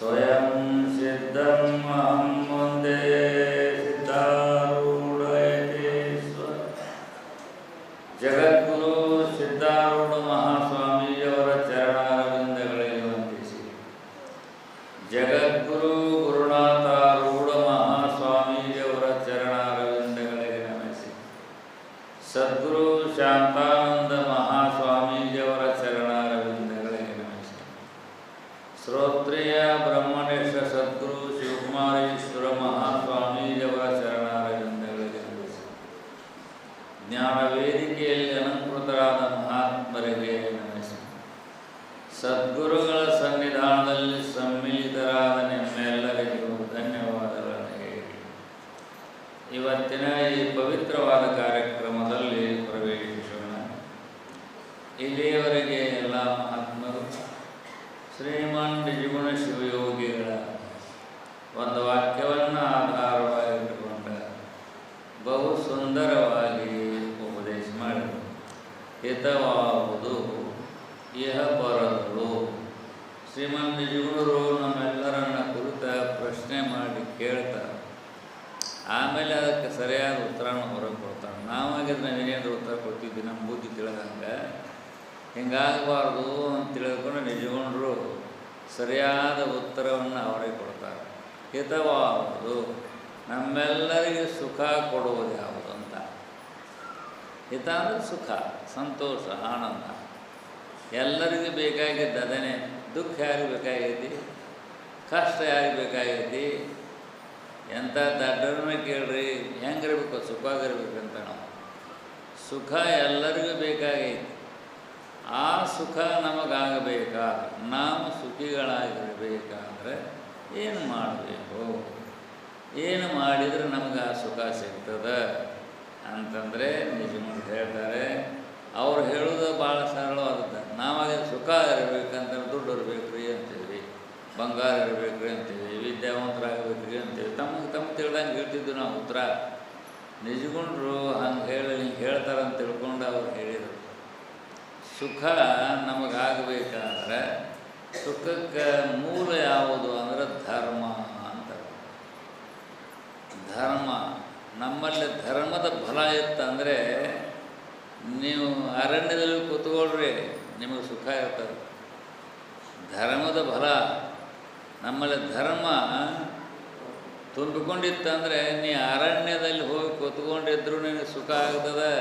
स्वयं सिद्धम् अहम् ಇಲ್ಲಿಯವರೆಗೆ ಎಲ್ಲ ಮಹಾತ್ಮರು ಶ್ರೀಮಾನ್ ನಿಜಗುಣ ಶಿವಯೋಗಿಗಳ ಒಂದು ವಾಕ್ಯವನ್ನು ಆಧಾರವಾಗಿಟ್ಟುಕೊಂಡ ಬಹು ಸುಂದರವಾಗಿ ಉಪದೇಶ ಮಾಡಿದರು. ಹಿತವಾಗುವುದು ಇಹ ಬರಲು ಶ್ರೀಮನ್ ನಿಜಗುಣರು ನಮ್ಮೆಲ್ಲರನ್ನ ಕುರಿತ ಪ್ರಶ್ನೆ ಮಾಡಿ ಕೇಳ್ತಾರೆ. ಆಮೇಲೆ ಅದಕ್ಕೆ ಸರಿಯಾದ ಉತ್ತರವನ್ನು ಹೊರಗೆ ಕೊಡ್ತಾರೆ. ನಾವಾಗಿದ್ರೆ ಏನೇನು ಉತ್ತರ ಕೊಡ್ತಿದ್ವಿ ನಮ್ಮ ಬುದ್ಧಿ ತಿಳಿದಂಗೆ ಹಿಂಗಾಗಬಾರ್ದು ಅಂತ ತಿಳಿದುಕೊಂಡು ನಿಜಗೊಂಡರು ಸರಿಯಾದ ಉತ್ತರವನ್ನು ಅವರೇ ಕೊಡ್ತಾರೆ. ಹಿತವಾಗುವುದು. ನಮ್ಮೆಲ್ಲರಿಗೆ ಸುಖ ಕೊಡುವುದು ಯಾವುದು ಅಂತ. ಹಿತ ಅಂದರೆ ಸುಖ, ಸಂತೋಷ, ಆನಂದ. ಎಲ್ಲರಿಗೂ ಬೇಕಾಗಿದ್ದ ಅದನ್ನೇ. ದುಃಖ ಯಾರಿಗೆ ಬೇಕಾಗೈತಿ? ಕಷ್ಟ ಯಾರಿಗೆ ಬೇಕಾಗೈತಿ? ಎಂಥ ದಡ್ಡರನ್ನ ಕೇಳ್ರಿ, ಹೆಂಗಿರ್ಬೇಕು ಅಂತ ನಾವು. ಸುಖ ಎಲ್ಲರಿಗೂ ಬೇಕಾಗೈತಿ. ಆ ಸುಖ ನಮಗಾಗಬೇಕಾ? ನಾವು ಸುಖಿಗಳಾಗಿರಬೇಕಾದ್ರೆ ಏನು ಮಾಡಬೇಕು? ಏನು ಮಾಡಿದರೆ ನಮಗೆ ಆ ಸುಖ ಸಿಗ್ತದೆ? ಅಂತಂದರೆ ನಿಜಮಂದು ಹೇಳ್ತಾರೆ, ಅವ್ರು ಹೇಳೋದು ಭಾಳ ಸರಳವಾದದ್ದು. ನಾವಾಗ ಸುಖ ಇರಬೇಕಂತ ದುಡ್ಡು ಇರಬೇಕು ರೀ ಅಂತೀವಿ, ಬಂಗಾರ ಇರಬೇಕು ರೀ ಅಂತೀವಿ ವಿದ್ಯಾವಂತರಾಗಬೇಕು ರೀ ಅಂತೀವಿ. ತಮಗೆ ತಮ್ಮ ತಿಳ್ದಂಗೆ ಹೇಳ್ತಿದ್ವಿ ನಾವು ಉತ್ತರ. ನಿಜಗುಂಡ್ರು ಹಂಗೆ ಹೇಳಿ ಹೇಳ್ತಾರಂತ ತಿಳ್ಕೊಂಡು ಅವ್ರು ಹೇಳಿದರು. ಸುಖ ನಮಗಾಗಬೇಕಾದ್ರೆ ಸುಖಕ್ಕೆ ಮೂಲ ಯಾವುದು ಅಂದರೆ ಧರ್ಮ ಅಂತ. ಧರ್ಮ, ನಮ್ಮಲ್ಲಿ ಧರ್ಮದ ಫಲ ಇತ್ತಂದರೆ ನೀವು ಅರಣ್ಯದಲ್ಲಿ ಕೂತ್ಕೊಳ್ರಿ, ನಿಮಗೆ ಸುಖ ಇರ್ತದೆ. ಧರ್ಮದ ಫಲ ನಮ್ಮಲ್ಲಿ ಧರ್ಮ ತುಂಬಿಕೊಂಡಿತ್ತಂದರೆ ನೀ ಅರಣ್ಯದಲ್ಲಿ ಹೋಗಿ ಕೂತ್ಕೊಂಡಿದ್ರು ನಿನಗೆ ಸುಖ ಆಗ್ತದೆ.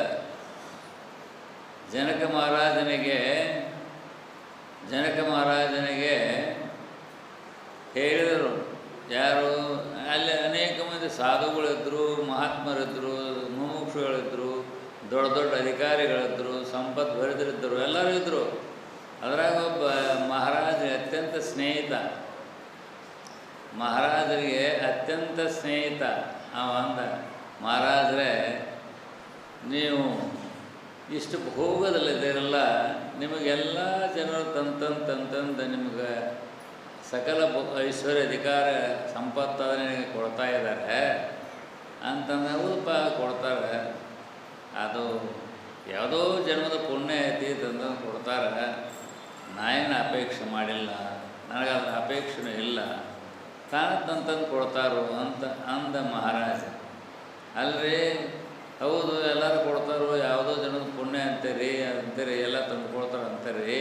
ಜನಕ ಮಹಾರಾಜನಿಗೆ ಜನಕ ಮಹಾರಾಜನಿಗೆ ಹೇಳಿದರು. ಯಾರು? ಅಲ್ಲಿ ಅನೇಕ ಮಂದಿ ಸಾಧುಗಳಿದ್ದರು ಮಹಾತ್ಮರಿದ್ದರು ಮುಮುಕ್ಷುಗಳಿದ್ದರು ದೊಡ್ಡ ದೊಡ್ಡ ಅಧಿಕಾರಿಗಳಿದ್ದರು ಸಂಪತ್ತು ಬರೆದಿರಿದ್ದರು ಎಲ್ಲರೂ ಇದ್ದರು ಅದರಾಗ ಒಬ್ಬ ಮಹಾರಾಜ ಅತ್ಯಂತ ಸ್ನೇಹಿತ. ಮಹಾರಾಜರಿಗೆ ಅತ್ಯಂತ ಸ್ನೇಹಿತ. ಅಂದ, ಮಹಾರಾಜರೇ, ನೀವು ಇಷ್ಟು ಭೋಗದಲ್ಲಿದ್ದೇನಲ್ಲ ನಿಮಗೆಲ್ಲ ಜನರು ತಂತಂದು ತಂತಂದು ನಿಮಗೆ ಸಕಲ ಐಶ್ವರ್ಯ ಅಧಿಕಾರ ಸಂಪತ್ತು ನಿನಗೆ ಕೊಡ್ತಾ ಇದ್ದಾರೆ. ಅಂತಂದ್ರೆ ಹೌದಪ್ಪ, ಕೊಡ್ತಾರೆ. ಅದು ಯಾವುದೋ ಜನ್ಮದ ಪುಣ್ಯ ಐತಿ ತಂದು ಕೊಡ್ತಾರೆ. ನಾ ಏನು ಅಪೇಕ್ಷೆ ಮಾಡಿಲ್ಲ ನನಗೆ ಅಪೇಕ್ಷೆ ಅಪೇಕ್ಷೆನೂ ಇಲ್ಲ. ತಂತಂದು ಕೊಡ್ತಾರೋ ಅಂತ ಅಂದ ಮಹಾರಾಜ. ಅಲ್ರಿ? ಹೌದು, ಎಲ್ಲರೂ ಕೊಡ್ತಾರೋ, ಯಾವುದೋ ಜನದ ಪುಣ್ಯ ಅಂತೀರಿ ಅಂತೀರಿ, ಎಲ್ಲ ತಂದು ಕೊಡ್ತಾರೆ ಅಂತೀರಿ.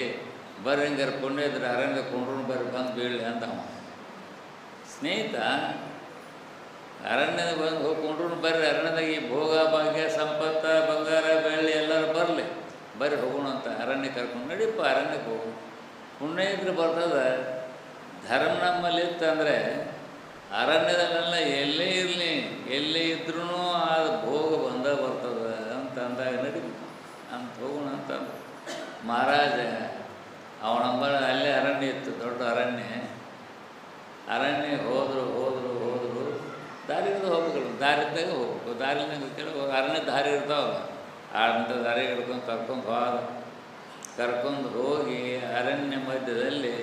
ಬರ್ರಿ ಹಂಗಾರೆ ಪುಣ್ಯ ಇದ್ರೆ ಅರಣ್ಯ ಕೊಂಡ್ರು ಬರ್ರಿ, ಬಂದು ಬೀಳಲಿ ಅಂತ ಸ್ನೇಹಿತ, ಅರಣ್ಯದ ಬಂದು ಹೋಗ್ಕೊಂಡ್ರು ಬರ್ರಿ, ಅರಣ್ಯದಾಗ ಈ ಭೋಗ, ಭಾಗ್ಯ, ಸಂಪತ್ತ, ಬಂಗಾರ, ಬೆಳ್ಳಿ ಎಲ್ಲರೂ ಬರಲಿ. ಬರ್ರಿ ಹೋಗೋಣ ಅಂತ ಅರಣ್ಯ ಕರ್ಕೊಂಡು ನಡೀಪ ಅರಣ್ಯಕ್ಕೆ ಹೋಗು ಪುಣ್ಯ ಇದ್ರೆ ಬರ್ತದೆ. ಧರ್ಮ ನಮ್ಮಲ್ಲಿ ಇತ್ತಂದರೆ ಅರಣ್ಯದಲ್ಲೆಲ್ಲ ಎಲ್ಲೇ ಇರಲಿ, ಎಲ್ಲೇ ಇದ್ರೂ ಆ ಭೋಗ ಬಂದ ಬರ್ತದೆ ಅಂತ ಅಂದಾಗ ನಡಿ ಅಂತ ಹೋಗೋಣ ಅಂತ ಮಹಾರಾಜ ಅವನಂಬರ ಅಲ್ಲೇ ಅರಣ್ಯ ಇತ್ತು, ದೊಡ್ಡ ಅರಣ್ಯ. ಅರಣ್ಯ ಹೋದರು ಹೋದರು ಹೋದರು ದಾರಿಯಿಂದ ಹೋಗ್ಬೇಕು. ದಾರಿದ್ದಾಗ ಹೋಗ್ಬೇಕು ದಾರಿನಾಗ ಕೆಲವು ಅರಣ್ಯ ದಾರಿ ಇರ್ತಾವಲ್ಲ ಅಂಥ ದಾರಿ ಹಿಡ್ಕೊಂಡು ಕರ್ಕೊಂಡು ಹೋದ. ಕರ್ಕೊಂಡು ಹೋಗಿ ಅರಣ್ಯ ಮಧ್ಯದಲ್ಲಿ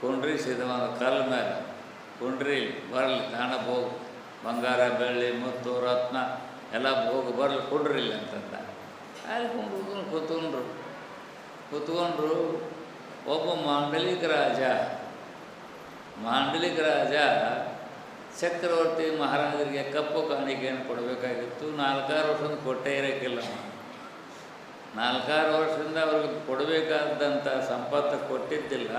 ಕುಂಡ್ರಿಸಿದ ಒಂದು ಕಲ್ಲು ಮೇಲೆ ಕುಂಡ್ರಿ, ಬರಲಿ ತಾಣ ಭೋಗ, ಬಂಗಾರ, ಬೆಳ್ಳಿ, ಮುತ್ತು, ರತ್ನ, ಎಲ್ಲ ಭೋಗ, ಬರಲಿ ಕುಂಡ್ರಿಲ್ಲ ಅಂತಂದ. ಅಲ್ಲಿ ಕುಂಡ್ರು, ಕೂತ್ಕೊಂಡ್ರು. ಕೂತ್ಕೊಂಡ್ರು, ಒಬ್ಬ ಮಾಂಡಲಿಕ ರಾಜ ಮಾಂಡಲಿಕ ರಾಜ ಚಕ್ರವರ್ತಿ ಮಹಾರಾಜರಿಗೆ ಕಪ್ಪು ಕಾಣಿಕೆಯನ್ನು ಕೊಡಬೇಕಾಗಿತ್ತು. ನಾಲ್ಕಾರು ವರ್ಷದಿಂದ ಕೊಟ್ಟೇ ಇರೋಕ್ಕಿಲ್ಲ ನಾಲ್ಕಾರು ವರ್ಷದಿಂದ ಅವ್ರಿಗೆ ಕೊಡಬೇಕಾದಂಥ ಸಂಪತ್ತು ಕೊಟ್ಟಿದ್ದಿಲ್ಲ.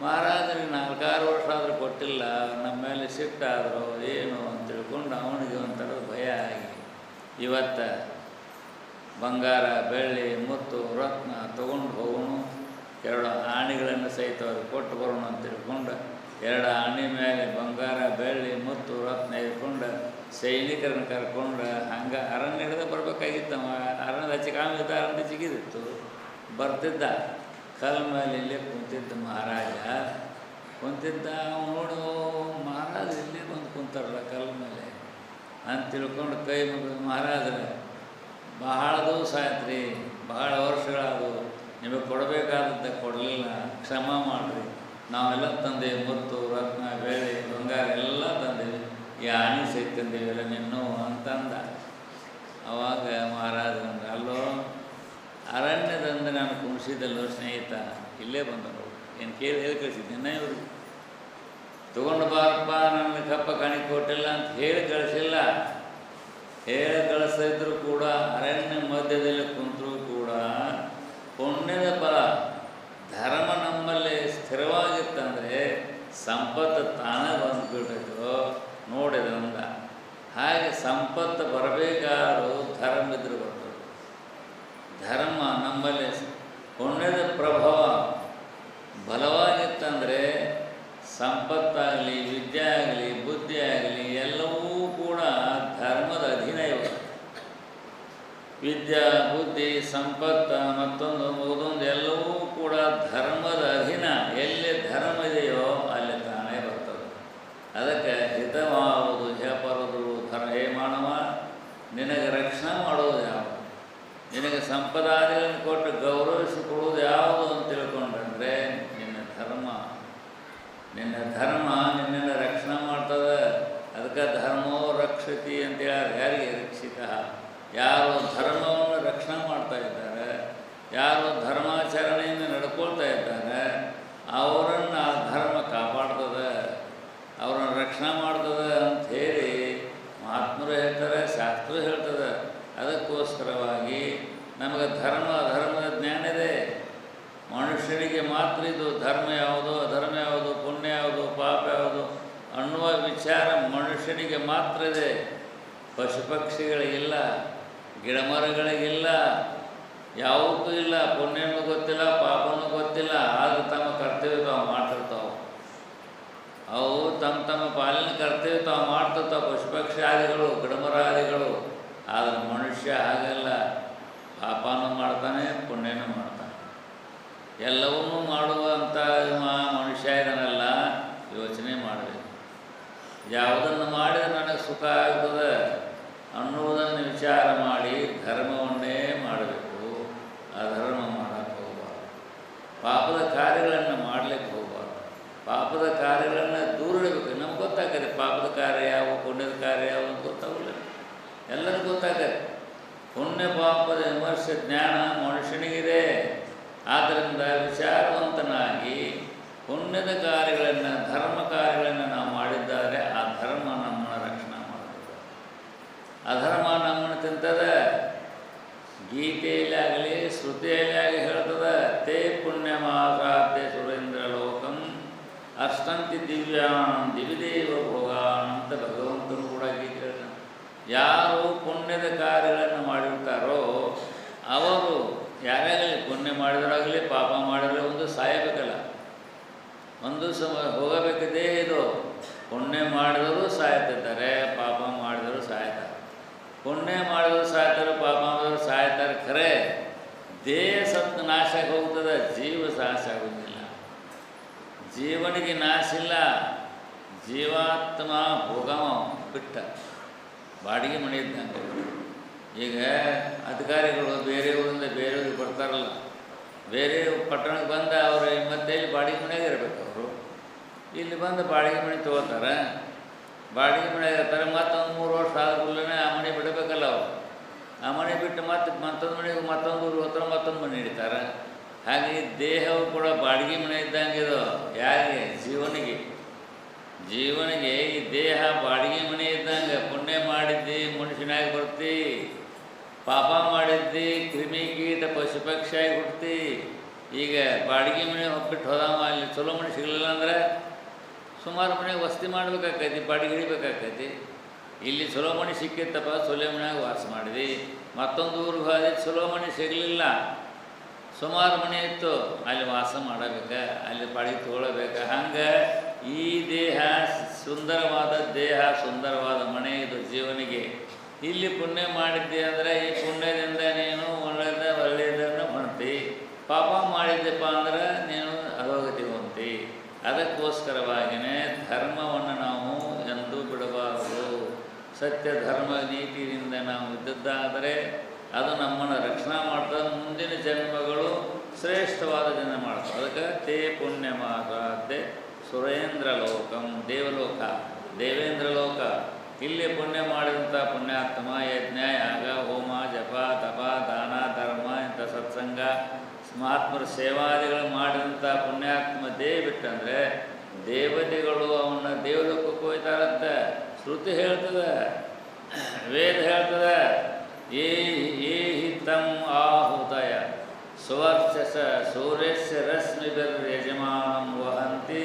ಮಹಾರಾಜರಿಗೆ ನಾಲ್ಕಾರು ವರ್ಷ ಆದರೂ ಕೊಟ್ಟಿಲ್ಲ, ನಮ್ಮ ಮೇಲೆ ಸಿಟ್ಟಾದರು ಏನು ಅಂತ ತಿಳ್ಕೊಂಡು ಅವನಿಗೆ ಒಂಥರ ಭಯ ಆಗಿ. ಇವತ್ತು ಬಂಗಾರ, ಬೆಳ್ಳಿ, ಮುತ್ತು, ರತ್ನ ತೊಗೊಂಡು ಹೋಗೋಣ ಎರಡು ಆಣಿಗಳನ್ನು ಸಹಿತ ಅವ್ರಿಗೆ ಕೊಟ್ಟು ಬರೋಣ ಅಂತ ತಿಳ್ಕೊಂಡು, ಎರಡು ಆಣಿ ಮೇಲೆ ಬಂಗಾರ, ಬೆಳ್ಳಿ, ಮುತ್ತು, ರತ್ನ ಇಟ್ಕೊಂಡು ಸೈನಿಕರನ್ನ ಕರ್ಕೊಂಡು ಹಂಗೆ ಅರಣ್ಯ ಹಿಡಿದು ಬರಬೇಕಾಗಿತ್ತು ಅವ. ಅರಣ್ಯದ ಹಚ್ಚಿ ಕಾಮಿದ್ದ ಅರಣ್ಯ ಚಿಗಿದಿತ್ತು ಬರ್ತಿದ್ದ. ಕಲ್ ಕುಂತಿದ್ದ ಮಹಾರಾಜ. ಕುಂತಿದ್ದ ನೋಡು, ಮಹಾರಾಜ ಇಲ್ಲೇ ಬಂದು ಕುಂತಾರಲ್ಲ ಕಲ್ ಮೇಲೆ ಅಂತ ತಿಳ್ಕೊಂಡು ಕೈ ಮುಗಿದು ಮಹಾರಾಜರ ಬಹಳ ದಿವಸ ಆಯ್ತು ಬಹಳ ವರ್ಷಗಳಾದವು, ನಿಮಗೆ ಕೊಡಬೇಕಾದದ್ದು ಕೊಡಲಿಲ್ಲ, ಕ್ಷಮ ಮಾಡಿರಿ. ನಾವೆಲ್ಲ ತಂದೆ ಮುತ್ತು, ರತ್ನ ಬೇಳೆ ಬಂಗಾರ ಎಲ್ಲ ತಂದೇವೆ ಈ ಆಣಿ ಸಹಿತ ತಂದೇವಿ ನಿನ್ನೋ ನಿನ್ನೂ ಅಂತಂದ. ಅವಾಗ ಮಹಾರಾಜ ಅಲ್ಲೋ ಅರಣ್ಯದಂದು ನಾನು ಕುಣಿಸಿದಲ್ಲೋ ಸ್ನೇಹಿತ, ಇಲ್ಲೇ ಬಂದರು ಏನು ಕೇಳಿ ಹೇಳಿ ಕಳಿಸಿದ್ದೇನೆ ಇವರು ತಗೊಂಡು ಬಾರಪ್ಪ ನನ್ನ ಕಪ್ಪ ಕಾಣಿ ಕೊಟ್ಟಿಲ್ಲ ಅಂತ ಹೇಳಿ ಕಳಿಸಿಲ್ಲ. ಹೇಳಿ ಕಳಿಸಿದ್ರು ಕೂಡ, ಅರಣ್ಯ ಮಧ್ಯದಲ್ಲಿ ಕುಂತರೂ ಕೂಡ ಪುಣ್ಯದ ಫಲ. ಧರ್ಮ ನಮ್ಮಲ್ಲಿ ಸ್ಥಿರವಾಗಿತ್ತಂದರೆ ಸಂಪತ್ತು ತಾನೇ ಬಂದುಬಿಟ್ಟಿದ್ರು ನೋಡಿದ್ರಂದ ಹಾಗೆ ಸಂಪತ್ತು ಬರಬೇಕಾದ್ರೂ ಧರ್ಮ ಇದ್ರೆ ಬರ್ತದೆ ಧರ್ಮ ನಮ್ಮಲ್ಲಿ ಪುಣ್ಯದ ಪ್ರಭಾವ ಬಲವಾಗಿತ್ತಂದರೆ ಸಂಪತ್ತಾಗಲಿ ವಿದ್ಯೆ ಆಗಲಿ ಬುದ್ಧಿ ಆಗಲಿ ಎಲ್ಲವೂ ಕೂಡ ಧರ್ಮದ ಅಧೀನ ಇವೆ ವಿದ್ಯಾ ಬುದ್ಧಿ ಸಂಪತ್ತ ಮತ್ತೊಂದು ಮಗದೊಂದು ಎಲ್ಲವೂ ಕೂಡ ಧರ್ಮದ ಅಧೀನ ಎಲ್ಲಿ ಧರ್ಮ ಇದೆಯೋ ಅಲ್ಲಿ ತಾನೇ ಬರ್ತದೆ ಅದಕ್ಕೆ ಹಿತವಾವುದು ಹೇಪರದು ಧರ ಹೇ ಮಾನವ ನಿನಗೆ ರಕ್ಷಣೆ ಮಾಡೋದು ಯಾವುದು ನಿನಗೆ ಸಂಪದಾದಿಗಳನ್ನು ಕೊಟ್ಟು ಗೌರವಿಸಿಕೊಳ್ಳುವುದು ಯಾವುದು ಅಂತ ತಿಳ್ಕೊಂಡ್ರೆ ನಿನ್ನ ಧರ್ಮ. ನಿನ್ನ ಧರ್ಮ ನಿನ್ನನ್ನು ರಕ್ಷಣೆ ಮಾಡ್ತದೆ. ಅದಕ್ಕೆ ಧರ್ಮೋ ರಕ್ಷತಿ ಅಂತೇಳಿ ಯಾರಿಗೆ ರಕ್ಷಿತ? ಯಾರು ಧರ್ಮವನ್ನು ರಕ್ಷಣೆ ಮಾಡ್ತಾ ಇದ್ದಾರೆ, ಯಾರು ಧರ್ಮಾಚರಣೆಯಿಂದ ನಡ್ಕೊಳ್ತಾ ಇದ್ದಾರೆ, ಅವರನ್ನು ಆ ಧರ್ಮ ಕಾಪಾಡ್ತದೆ, ಅವರನ್ನು ರಕ್ಷಣೆ ಮಾಡ್ತದೆ ಅಂತ ಹೇಳಿ ಮಹಾತ್ಮರು ಹೇಳ್ತಾರೆ ಶಾಸ್ತ್ರ ಹೇಳ್ತದೆ. ಅದಕ್ಕೋಸ್ಕರವಾಗಿ ನಮಗೆ ಧರ್ಮ, ಧರ್ಮದ ಜ್ಞಾನ ಇದೆ. ಮನುಷ್ಯರಿಗೆ ಮಾತ್ರ ಇದು ಧರ್ಮ ಯಾವುದು, ಅಧರ್ಮ ಯಾವುದು, ಪುಣ್ಯ ಯಾವುದು, ಪಾಪ ಯಾವುದು ಅನ್ನುವ ವಿಚಾರ ಮನುಷ್ಯನಿಗೆ ಮಾತ್ರ ಇದೆ. ಪಶು ಪಕ್ಷಿಗಳಿಗಿಲ್ಲ ಗಿಡಮರಗಳಿಗಿಲ್ಲ, ಯಾವುದೂ ಇಲ್ಲ. ಪುಣ್ಯನೂ ಗೊತ್ತಿಲ್ಲ, ಪಾಪನೂ ಗೊತ್ತಿಲ್ಲ. ಆದರೂ ತಮ್ಮ ಕರ್ತವ್ಯ ತಾವು ಮಾಡ್ತಿರ್ತಾವೆ. ಅವು ತಮ್ಮ ತಮ್ಮ ಪಾಲನೆ ಕರ್ತವ್ಯ ತಾವು ಮಾಡ್ತಿರ್ತಾವೆ. ಪಶು ಪಕ್ಷಿಯಾದಿಗಳು ಗಿಡಮರಾದಿಗಳು ಆದರೆ ಮನುಷ್ಯ ಹಾಗಲ್ಲ ಪಾಪನೂ ಮಾಡ್ತಾನೆ ಪುಣ್ಯನೂ ಮಾಡ್ತಾನೆ ಎಲ್ಲವನ್ನೂ ಮಾಡುವಂಥ ಮನುಷ್ಯ ಇದನ್ನೆಲ್ಲ ಯೋಚನೆ ಮಾಡಬೇಕು. ಯಾವುದನ್ನು ಮಾಡಿದರೆ ನನಗೆ ಸುಖ ಆಗ್ತದೆ ಅನ್ನುವುದನ್ನು ವಿಚಾರ ಮಾಡಿ ಧರ್ಮವನ್ನೇ ಮಾಡಬೇಕು. ಅಧರ್ಮ ಮಾಡೋಕ್ಕೆ ಹೋಗಬಾರ್ದು. ಪಾಪದ ಕಾರ್ಯಗಳನ್ನು ಮಾಡಲಿಕ್ಕೆ ಹೋಗಬಾರ್ದು. ಪಾಪದ ಕಾರ್ಯಗಳನ್ನು ದೂರ ಇಡಬೇಕು ನಮ್ಗೆ ಗೊತ್ತಾಗತ್ತೆ ಪಾಪದ ಕಾರ್ಯ ಯಾವ, ಪುಣ್ಯದ ಕಾರ್ಯ ಯಾವ ಗೊತ್ತಾಗಲ್ಲ ಎಲ್ಲರಿಗೂ ಗೊತ್ತಾಗತ್ತೆ ಪುಣ್ಯ ಪಾಪದ ವಿಮರ್ಶೆ ಜ್ಞಾನ ಮನುಷ್ಯನಿಗಿದೆ. ಆದ್ದರಿಂದ ವಿಚಾರವಂತನಾಗಿ ಪುಣ್ಯದ ಕಾರ್ಯಗಳನ್ನು, ಧರ್ಮ ಕಾರ್ಯಗಳನ್ನು ನಾವು ಮಾಡಿದ್ದಾರೆ, ಆ ಧರ್ಮ ನಮ್ಮನ್ನು ರಕ್ಷಣೆ ಮಾಡಬೇಕು ಅಧರ್ಮ ನಮ್ಮನ್ನು ತಿಂತದೆ, ಗೀತೆಯಲ್ಲಿ ಆಗಲಿ, ಶ್ರುತಿಯಲ್ಲಿ ಆಗಲಿ ಹೇಳ್ತದೆ, ತೇ ಪುಣ್ಯ ಮಾಸಾತೆ ಸುರೇಂದ್ರ ಲೋಕಂ, ಅಷ್ಟಂತಿ ದಿವ್ಯಾಂ ದಿವಿದೇವ ಭೋಗಾನ್ ಅಂತ ಭಗವಂತನು ಕೂಡ ಗೀತೆ ಹೇಳ್ತಾನೆ ಯಾರು ಪುಣ್ಯದ ಕಾರ್ಯಗಳನ್ನು ಮಾಡಿರ್ತಾರೋ ಅವರು ಯಾರಾಗಲಿ ಪುಣ್ಯ ಮಾಡಿದರಾಗಲಿ ಪಾಪ ಮಾಡಿದ್ರೆ ಒಂದು ಸಾಯಬೇಕಲ್ಲ. ಒಂದು ಸಮ ಹೋಗಬೇಕಿದೆ ಇದು. ಪುಣ್ಯ ಮಾಡಿದವರು ಸಾಯ್ತಿದ್ದಾರೆ, ಪಾಪ ಮಾಡಿದವರು ಸಾಯ್ತಾರೆ. ಪುಣ್ಯ ಮಾಡಿದವರು ಸಾಯ್ತಾರೆ, ಪಾಪ ಮಾಡಿದವರು ಸಾಯ್ತಾರೆ ಖರೆ. ದೇಹ ಸತ್ತು ನಾಶ ಹೋಗ್ತದೆ ಜೀವ ನಾಶ ಆಗೋದಿಲ್ಲ. ಜೀವನಿಗೆ ನಾಶ ಇಲ್ಲ. ಜೀವಾತ್ಮ ಹೋಗವ ಬಿಟ್ಟ. ಬಾಡಿಗೆ ಮನೆ ಇದ್ದಂಗೆ ಈಗ ಅಧಿಕಾರಿಗಳು ಬೇರೆ ಊರಿಂದ ಬೇರೆ ಊರಿಗೆ ಬರ್ತಾರಲ್ಲ ಬೇರೆ ಪಟ್ಟಣಕ್ಕೆ ಬಂದ ಅವರು ಮತ್ತೆ ಇಲ್ಲಿ ಬಾಡಿಗೆ ಮನೆಗೆ ಇರಬೇಕು ಅವರು. ಇಲ್ಲಿ ಬಂದು ಬಾಡಿಗೆ ಮನೆ ತೊಗೋತಾರೆ. ಬಾಡಿಗೆ ಮನೆಗೆ ಇರ್ತಾರೆ, ಮತ್ತೊಂದು ಮೂರು ವರ್ಷ ಆದ್ರೂ ಆ ಮನೆ ಬಿಡಬೇಕಲ್ಲ ಅವರು. ಆ ಮನೆ ಬಿಟ್ಟು ಮತ್ತೆ ಮತ್ತೊಂದು ಮನೆಗೆ ಮತ್ತೊಂದು ಊರು ಹತ್ರ ಮತ್ತೊಂದು ಮನೆ ಹಿಡಿತಾರೆ ಹಾಗೆ ದೇಹವು ಕೂಡ ಬಾಡಿಗೆ ಮನೆ ಇದ್ದಂಗೆ ಇದು. ಯಾರಿಗೆ? ಜೀವನಿಗೆ. ಜೀವನಿಗೆ ಈ ದೇಹ ಬಾಡಿಗೆ ಮನೆ ಇದ್ದಂಗೆ. ಪುಣ್ಯ ಮಾಡಿದ್ದಿ, ಮನುಷ್ಯನಾಗಿ ಬರ್ತಿ. ಪಾಪ ಮಾಡಿದ್ದಿ, ಕ್ರಿಮಿ ಕೀಟ ಪಶು ಪಕ್ಷಿಯಾಗಿ ಹುಟ್ಟಿ ಈಗ ಬಾಡಿಗೆ ಮನೆ ಹೋಗ್ಬಿಟ್ಟು ಹೋದಾವ ಅಲ್ಲಿ ಚಲೋ ಮನೆ ಸಿಗಲಿಲ್ಲ ಅಂದ್ರೆ ಸುಮಾರು ಮನೆ ವಸತಿ ಮಾಡ್ಬೇಕಾಕೈತಿ ಬಾಡಿಗೆ ಹಿಡಿಬೇಕಾಕೈತಿ ಇಲ್ಲಿ ಚಲೋ ಮನೆ ಸಿಕ್ಕಿತ್ತಪ್ಪ, ಚಲೋ ಮನೆಯಾಗ ವಾಸ ಮಾಡಿದ್ವಿ ಮತ್ತೊಂದು ಊರಿಗೆ ಹೋದ ಚಲೋ ಮನೆ ಸಿಗಲಿಲ್ಲ. ಸುಮಾರು ಮನೆ ಇತ್ತು, ಅಲ್ಲಿ ವಾಸ ಮಾಡಬೇಕ, ಅಲ್ಲಿ ಬಾಡಿಗೆ ತೊಗೊಳ್ಬೇಕು ಹಂಗೆ ಈ ದೇಹ ಸುಂದರವಾದ ದೇಹ, ಸುಂದರವಾದ ಮನೆ ಇದು ಜೀವನಿಗೆ. ಇಲ್ಲಿ ಪುಣ್ಯ ಮಾಡಿದ್ದೆ ಅಂದರೆ ಈ ಪುಣ್ಯದಿಂದ ನೀನು ಒಳ್ಳೆಯದ ಒಳ್ಳೆಯದನ್ನು ಮಾಡ್ತಿ. ಪಾಪ ಮಾಡಿದ್ದೆಪ್ಪ ಅಂದ್ರೆ ನೀನು ಅಧೋಗತಿ ಹೊಂತಿ ಅದಕ್ಕೋಸ್ಕರವಾಗಿಯೇ ಧರ್ಮವನ್ನು ನಾವು ಎಂದೂ ಬಿಡಬಾರದು. ಸತ್ಯ, ಧರ್ಮ, ನೀತಿಯಿಂದ ನಾವು ಇದ್ದದ್ದಾದರೆ ಅದು ನಮ್ಮನ್ನು ರಕ್ಷಣಾ ಮಾಡ್ತದೆ. ಮುಂದಿನ ಜನ್ಮಗಳು ಶ್ರೇಷ್ಠವಾದ ಜನ್ಮ ಮಾಡ್ತದೆ ಅದಕ್ಕೆ ತೇ ಪುಣ್ಯ ಸುರೇಂದ್ರ ಲೋಕಂ ದೇವಲೋಕ. ದೇವೇಂದ್ರ ಲೋಕ ಇಲ್ಲಿ ಪುಣ್ಯ ಮಾಡಿದಂಥ ಪುಣ್ಯಾತ್ಮ, ಯಜ್ಞ, ಯಾಗ, ಹೋಮ, ಜಪ, ತಪ, ದಾನ, ಧರ್ಮ, ಇಂಥ ಸತ್ಸಂಗ ಮಹಾತ್ಮರ ಸೇವಾದಿಗಳು ಮಾಡಿದಂಥ ಪುಣ್ಯಾತ್ಮ ದೇವಿ ಬಿಟ್ಟಂದರೆ ದೇವತೆಗಳು ಅವನ್ನ ದೇವಲೋಕಕ್ಕೆ ಹೋಯ್ತಾರಂತೆ. ಶ್ರುತಿ ಹೇಳ್ತದೆ, ವೇದ ಹೇಳ್ತದೆ, ಏ ಏ ಹಿತಂ ಆಹುತಯ, ಸುವರ್ಚಸ ಸೂರ್ಯಸ್ಯ ಯಜಮಾನಂ ವಹಂತಿ,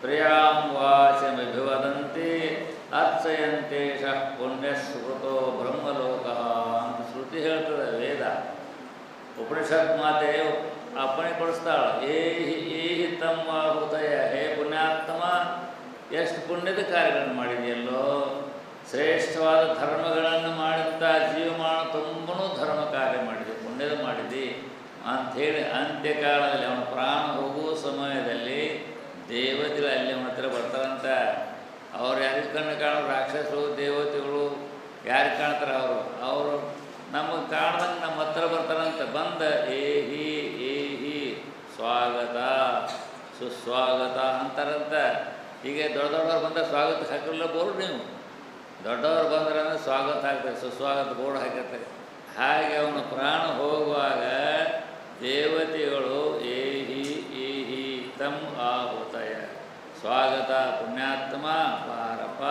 ಪ್ರಿಯಾಂ ವಾಚಮಿಭಿವದಂತಿ ಅರ್ಚಯಂತೇಶ ಪುಣ್ಯಸ್ಮೃತೋ ಬ್ರಹ್ಮಲೋಕ ಅಂತ ಶ್ರುತಿ ಹೇಳ್ತದೆ ವೇದ. ಉಪನಿಷತ್ ಮಾತೆ ಅಪ್ಪಣೆ ಕೊಡಿಸ್ತಾಳ ಏಹಿ ಏಹಿ ತಮ್ಮ ಹೃದಯ ಹೇ ಪುಣ್ಯಾತ್ಮ, ಎಷ್ಟು ಪುಣ್ಯದ ಕಾರ್ಯಗಳನ್ನು ಮಾಡಿದೆಯಲ್ಲೋ? ಶ್ರೇಷ್ಠವಾದ ಧರ್ಮಗಳನ್ನು ಮಾಡಿದಂಥ ಜೀವಮಾನ ತುಂಬನೂ ಧರ್ಮ ಕಾರ್ಯ ಮಾಡಿದೆ, ಪುಣ್ಯದ ಮಾಡಿದೆ ಅಂಥೇಳಿ ಅಂತ್ಯಕಾಲದಲ್ಲಿ ಅವನ ಪ್ರಾಣ ಹೋಗುವ ಸಮಯದಲ್ಲಿ ದೇವತೆಗಳು ಅಲ್ಲಿ ಅವನ ಹತ್ರ ಬರ್ತಾರಂತ ಅವ್ರು ಯಾರಿಗೆ ಕಣ್ಣು ಕಾಣೋ ರಾಕ್ಷಸರು, ದೇವತೆಗಳು ಯಾರು ಕಾಣ್ತಾರೆ ಅವರು? ಅವರು ನಮಗೆ ಕಾಣ್ದಂಗೆ ನಮ್ಮ ಹತ್ರ ಬರ್ತಾರಂತ ಬಂದ ಏ ಹಿ ಹಿ ಸ್ವಾಗತ, ಸುಸ್ವಾಗತ ಅಂತಾರಂತ. ಹೀಗೆ ದೊಡ್ಡ ದೊಡ್ಡವ್ರು ಬಂದ ಸ್ವಾಗತ ಹಾಕಿರಲ್ಲ ಬೋರ್ಡ್ ನೀವು. ದೊಡ್ಡವ್ರು ಬಂದ್ರೆ ಸ್ವಾಗತ ಹಾಕ್ತಾರೆ, ಸುಸ್ವಾಗತ ಬೋರ್ಡ್ ಹಾಕಿರ್ತಾರೆ. ಹಾಗೆ ಅವನು ಪ್ರಾಣ ಹೋಗುವಾಗ ದೇವತೆಗಳು ಏ ಹಿ ತಮ್ ಆಹುತಯ ಸ್ವಾಗತ, ಪುಣ್ಯಾತ್ಮ ಬಾರಪ್ಪ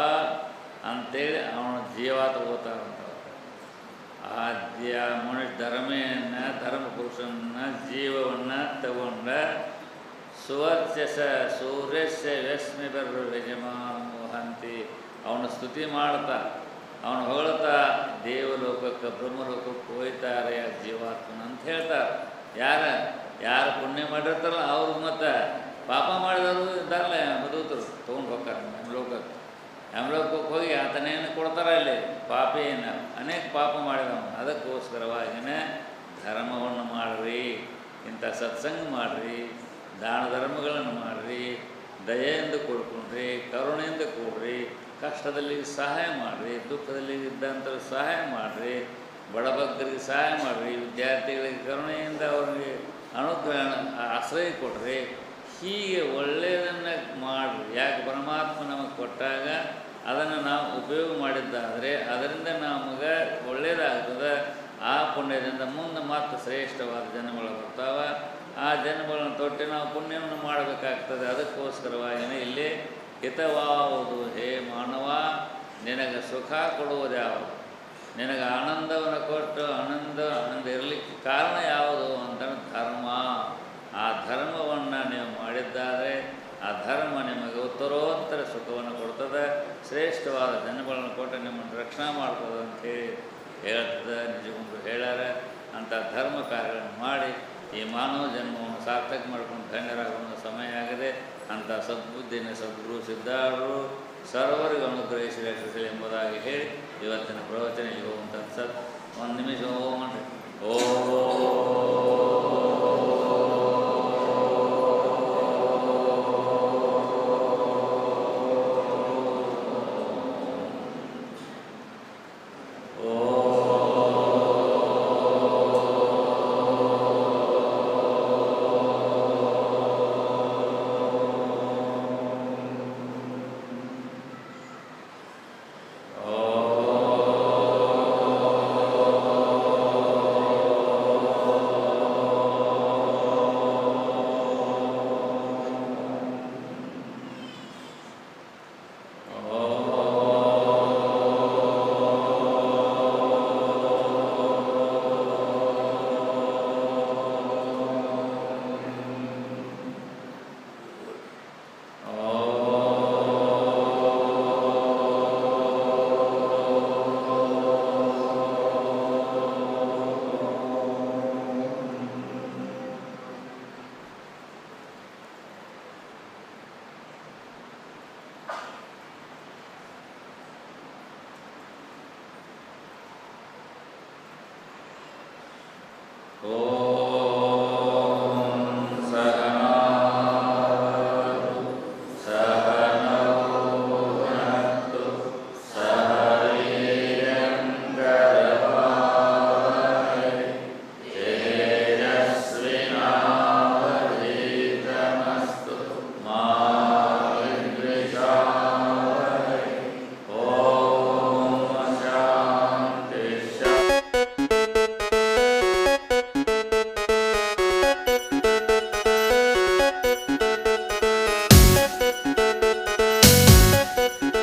ಅಂತೇಳಿ ಅವನ ಜೀವ ತಗೋತಾರಂತ ಆದ್ಯ ಮನುಷ್ಯ ಧರ್ಮೆಯನ್ನು ಧರ್ಮ ಪುರುಷನ ಜೀವವನ್ನು ತಗೊಂಡ ಸುವರ್ಚಸ, ಸೂರ್ಯಸ್ಯ, ವ್ಯಸ್ಮಿ ಬರ ಯಜಮಾನೋಹಂತಿ ಅವನ ಸ್ತುತಿ ಮಾಡ್ತಾ, ಅವನು ಹೊಗಳ್ತಾ ದೇವಲೋಕಕ್ಕೆ, ಬ್ರಹ್ಮಲೋಕಕ್ಕೆ ಹೋಯ್ತಾರೆ, ಆ ಜೀವಾತ್ಮನ ಅಂತ ಹೇಳ್ತಾರೆ. ಯಾರ, ಯಾರು ಪುಣ್ಯ ಮಾಡಿರ್ತಾರಲ್ಲ ಅವ್ರು ಮತ್ತು ಪಾಪ ಮಾಡಿದವರು ಇದ್ದಾರಲ್ಲ ಬದುಕರು ತೊಗೊಂಡು ಹೋಗ್ತಾರೆ ನಮ್ಮ ಲೋಕಕ್ಕೆ ಯಮಲೋಕಕ್ಕೆ ಹೋಗಿ ಆತನೇನು ಕೊಡ್ತಾರೆ ಅಲ್ಲಿ ಪಾಪೇನ ಅನೇಕ ಪಾಪ ಮಾಡಿದವನು. ಅದಕ್ಕೋಸ್ಕರವಾಗಿನೇ ಧರ್ಮವನ್ನು ಮಾಡಿರಿ, ಇಂಥ ಸತ್ಸಂಗ ಮಾಡಿರಿ, ದಾನ ಧರ್ಮಗಳನ್ನು ಮಾಡಿರಿ, ದಯೆಯಿಂದ ಕೊಡ್ಕೊಂಡ್ರಿ, ಕರುಣೆಯಿಂದ ಕೊಡ್ರಿ, ಕಷ್ಟದಲ್ಲಿ ಸಹಾಯ ಮಾಡಿರಿ, ದುಃಖದಲ್ಲಿ ಇದ್ದಂಥ ಸಹಾಯ ಮಾಡಿರಿ, ಬಡಬಗ್ಗರಿಗೆ ಸಹಾಯ ಮಾಡಿರಿ, ವಿದ್ಯಾರ್ಥಿಗಳಿಗೆ ಕರುಣೆಯಿಂದ ಅವ್ರಿಗೆ ಅನುಗ್ರಹ, ಆಶ್ರಯ ಕೊಡ್ರಿ. ಹೀಗೆ ಒಳ್ಳೆಯದನ್ನು ಮಾಡಿ ಯಾಕೆ ಪರಮಾತ್ಮ ನಮಗೆ ಕೊಟ್ಟಾಗ ಅದನ್ನು ನಾವು ಉಪಯೋಗ ಮಾಡಿದ್ದಾದರೆ ಅದರಿಂದ ನಮಗೆ ಒಳ್ಳೆಯದಾಗ್ತದೆ. ಆ ಪುಣ್ಯದಿಂದ ಮುಂದೆ ಮತ್ತು ಶ್ರೇಷ್ಠವಾದ ಜನ್ಮಗಳು ಬರ್ತಾವೆ. ಆ ಜನ್ಮಗಳನ್ನು ತೊಟ್ಟು ನಾವು ಪುಣ್ಯವನ್ನು ಮಾಡಬೇಕಾಗ್ತದೆ. ಅದಕ್ಕೋಸ್ಕರವಾಗಿನೇ ಇಲ್ಲಿ ಹಿತವಾವುದು ಹೇ ಮಾನವ, ನಿನಗೆ ಸುಖ ಕೊಡುವುದು ಯಾವುದು ನಿನಗೆ ಆನಂದವನ್ನು ಕೊಟ್ಟು ಆನಂದ ಆನಂದ ಇರಲಿಕ್ಕೆ ಕಾರಣ ಯಾವುದು ಅಂತ ಧರ್ಮ. ಆ ಧರ್ಮವನ್ನು ನೀವು ಮಾಡಿದ್ದಾರೆ, ಆ ಧರ್ಮ ನಿಮಗೆ ಉತ್ತರೋತ್ತರ ಸುಖವನ್ನು ಕೊಡ್ತದೆ, ಶ್ರೇಷ್ಠವಾದ ಜನಗಳನ್ನು ಕೊಟ್ಟು ನಿಮ್ಮನ್ನು ರಕ್ಷಣೆ ಮಾಡ್ತದೆ ಅಂತೇಳಿ ಹೇಳ್ತದೆ, ನಿಜಗೊಂಡು ಹೇಳ್ಯಾರ. ಅಂಥ ಧರ್ಮ ಕಾರ್ಯಗಳನ್ನು ಮಾಡಿ ಈ ಮಾನವ ಜನ್ಮವನ್ನು ಸಾರ್ಥಕ ಮಾಡ್ಕೊಂಡು ಧನ್ಯರಾಗುವ ಸಮಯ ಆಗಿದೆ. ಅಂಥ ಸದ್ಬುದ್ಧಿನ ಸದ್ಗುರು ಸಿದ್ಧಾರರು ಸರ್ವರಿಗೂ ಅನುಗ್ರಹಿಸಿ ರಕ್ಷಿಸಲಿ ಎಂಬುದಾಗಿ ಹೇಳಿ ಇವತ್ತಿನ ಪ್ರವಚನ ಇಲ್ಲಿ ಹೋಗುವಂಥ ಸತ್ ಒಂದು ನಿಮಿಷ ಹೋಗ್ರಿ ಓ.